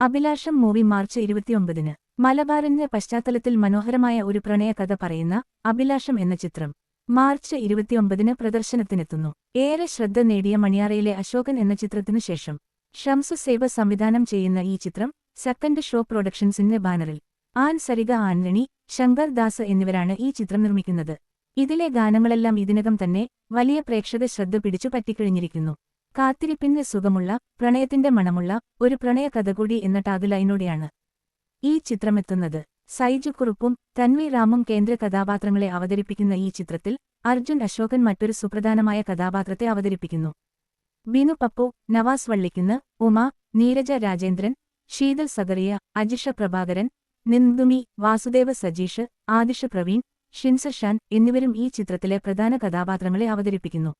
അഭിലാഷം movie March ഇരുപത്തിയൊമ്പതിന്. മലബാറിന്റെ പശ്ചാത്തലത്തിൽ മനോഹരമായ ഒരു പ്രണയകഥ പറയുന്ന അഭിലാഷം എന്ന ചിത്രം മാർച്ച് ഇരുപത്തിയൊമ്പതിന് പ്രദർശനത്തിനെത്തുന്നു. ഏറെ ശ്രദ്ധ നേടിയ മണിയാറയിലെ അശോകൻ എന്ന ചിത്രത്തിനു ശേഷം ഷംസു സേവ സംവിധാനം ചെയ്യുന്ന ഈ ചിത്രം സെക്കൻഡ് ഷോ പ്രൊഡക്ഷൻസിന്റെ ബാനറിൽ ആൻ സരിക ആന്റണി ശങ്കർ ദാസ് എന്നിവരാണ് ഈ ചിത്രം നിർമ്മിക്കുന്നത്. ഇതിലെ ഗാനങ്ങളെല്ലാം ഇതിനകം തന്നെ വലിയ പ്രേക്ഷക ശ്രദ്ധ പിടിച്ചു പറ്റിക്കഴിഞ്ഞിരിക്കുന്നു. കാത്തിരിപ്പിന് സുഖമുള്ള പ്രണയത്തിന്റെ മണമുള്ള ഒരു പ്രണയകഥ കൂടി എന്ന ടാഗുലൈനോടെയാണ് ഈ ചിത്രമെത്തുന്നത്. സൈജു കുറുപ്പും തൻവി റാമും കേന്ദ്ര കഥാപാത്രങ്ങളെ അവതരിപ്പിക്കുന്ന ഈ ചിത്രത്തിൽ അർജുൻ അശോകൻ മറ്റൊരു സുപ്രധാനമായ കഥാപാത്രത്തെ അവതരിപ്പിക്കുന്നു. ബിനു പപ്പു നവാസ് വള്ളിക്കുന്ന് ഉമ നീരജ രാജേന്ദ്രൻ ശീതൽ സഗറിയ അജിഷ പ്രഭാകരൻ നിന്ദുമി വാസുദേവ സജീഷ് ആദിഷ പ്രവീൺ ഷിൻസ ഷാൻ എന്നിവരും ഈ ചിത്രത്തിലെ പ്രധാന കഥാപാത്രങ്ങളെ അവതരിപ്പിക്കുന്നു.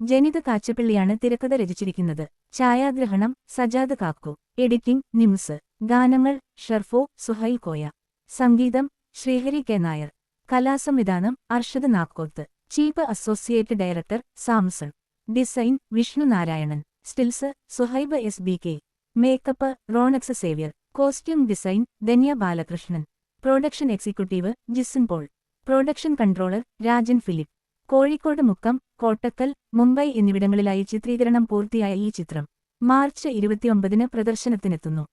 ജനിത കാച്ചപ്പിള്ളിയാണ് തിരക്കഥ രചിച്ചിരിക്കുന്നത്. ഛായാഗ്രഹണം സജാദ് കാക്കു. എഡിറ്റിംഗ് നിംസ്. ഗാനങ്ങൾ ഷർഫോ സുഹൈൽ കോയ. സംഗീതം Srihari K Nair. കലാസംവിധാനം Arshad Nakkoth. Chief associate director Samson. Design Vishnu Narayanan. Stills Suhaib S B K. Makeup Ronex Xavier. Costume design Dhanya Balakrishnan. Production executive Jisin Paul. Production controller Rajan Philip. Kozhikode Mukkam Kottakkal Mumbai എന്നിവിടങ്ങളിലായി ചിത്രീകരണം പൂർത്തിയായ ഈ ചിത്രം March ഇരുപത്തിയൊമ്പതിന് പ്രദർശനത്തിനെത്തുന്നു.